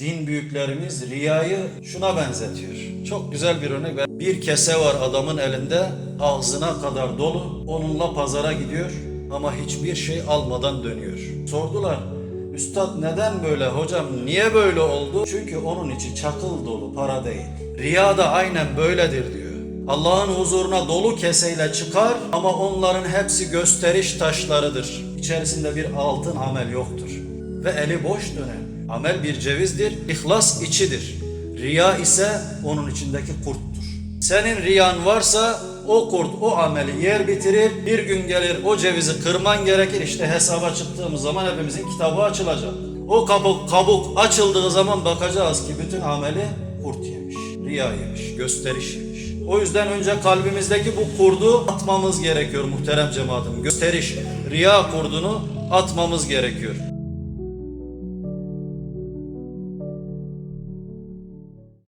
Din büyüklerimiz riyayı şuna benzetiyor. Çok güzel bir örnek. Bir kese var adamın elinde, ağzına kadar dolu. Onunla pazara gidiyor ama hiçbir şey almadan dönüyor. Sordular, Üstad neden böyle hocam, niye böyle oldu? Çünkü onun içi çakıl dolu, para değil. Riya da aynen böyledir diyor. Allah'ın huzuruna dolu keseyle çıkar ama onların hepsi gösteriş taşlarıdır. İçerisinde bir altın amel yoktur. Ve eli boş dönen. Amel bir cevizdir, ihlas içidir. Riya ise onun içindeki kurttur. Senin riyan varsa o kurt o ameli yer bitirir. Bir gün gelir o cevizi kırman gerekir. İşte hesaba çıktığımız zaman hepimizin kitabı açılacak. O kabuk kabuk açıldığı zaman bakacağız ki bütün ameli kurt yemiş. Riya yemiş, gösteriş yemiş. O yüzden önce kalbimizdeki bu kurdu atmamız gerekiyor muhterem cemaatim. Gösteriş, riya kurdunu atmamız gerekiyor.